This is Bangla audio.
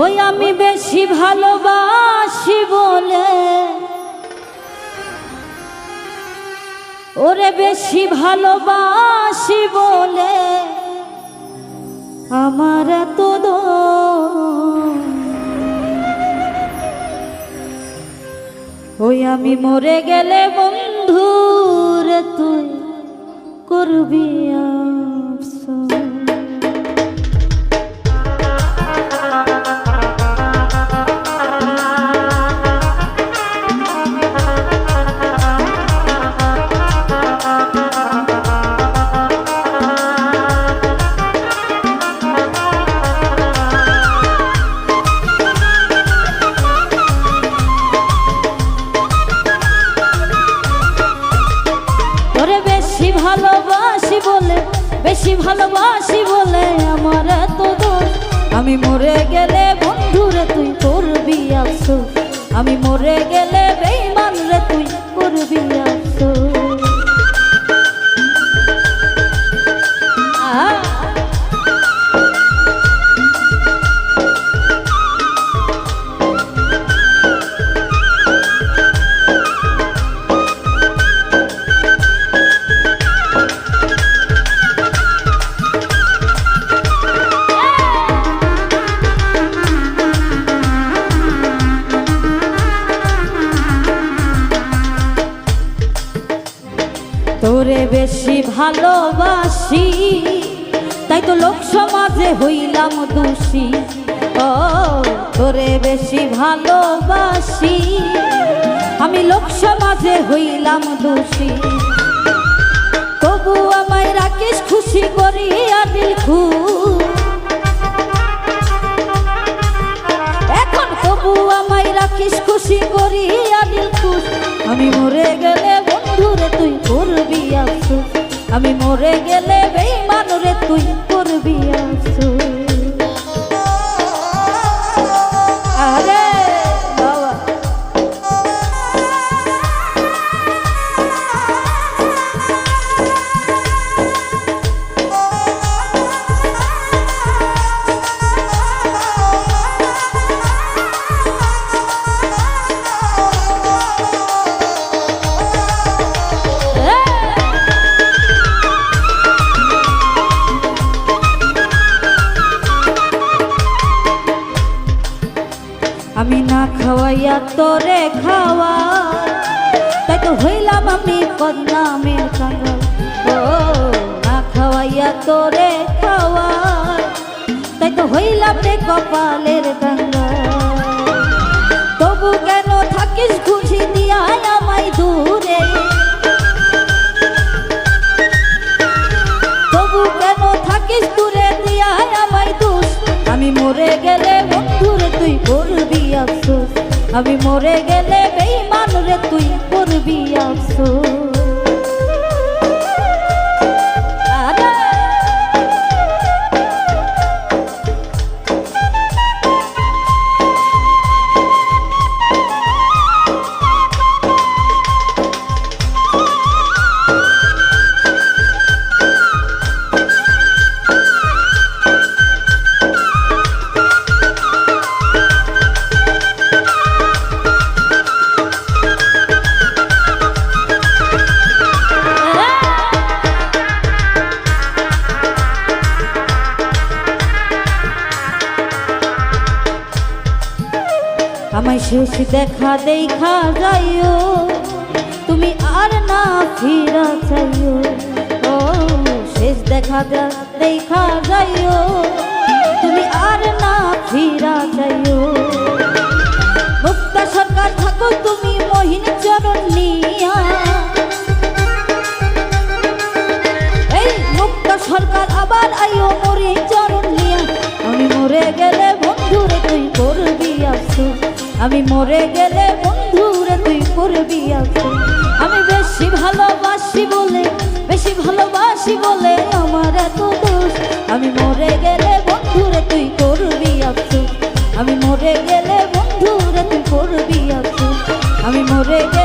ওই আমি বেশি ভালোবাসি বলে ওরে বেশি ভালোবাসি বলে আমার এত। ওই আমি মরে গেলে বন্ধু রে তুই করবি আফসোস। ওরে বেশি ভালোবাসি বলে, বেশি ভালোবাসি বলে আমার এত দোষ। আমি মরে গেলে বন্ধুরে তুই করবি আফসোস। আমি মরে গেলে বেশি ভালোবাসি। তাই তো লোক সমাজে হইলাম দোষী। ও, তোরে বেশি ভালোবাসি। আমি লোক সমাজে হইলাম দোষী। তবু আমায় রাকেশ খুশি করি আদিল খু এখন তবু আমায় রাখিস খুশি করি আদিল খুশ। আমি মরে গেলে বন্ধুরে তুই করবি আফসোস আমি মরে গেলে বেইমান রে তুই করবি আফসোস আমি না খাওয়াইয়া তোরে খাওয়া। তাই তো হইলাম আমি বদনামের কাঙ্গাল ও, না খাওয়াইয়া তোরে খাওয়া। তাই তো হইলাম রে কপালের কাঙ্গাল তবু কেন থাকিস খুশি দিয়া আমায় দূরে মরে গেলে বন্ধুরে তুই করবি আফসোস? আমি মরে গেলে বেইমান রে তুই করবি আফসোস? শেষ দেখা দেখা যাইও। তুমি আর না ফিরা চাইও। ও, শেষ দেখা দেখা যাইও। তুমি আর না ফিরা চাইও। আমি মরে গেলে বন্ধুরে তুই করবি আফসোস আমি বেশি ভালোবাসি বলে, বেশি ভালোবাসি বলে আমার এত দোষ। আমি মরে গেলে বন্ধুরে তুই করবি আফসোস আমি মরে গেলে বন্ধুরে তুই করবি আফসোস আমি মরে গেলে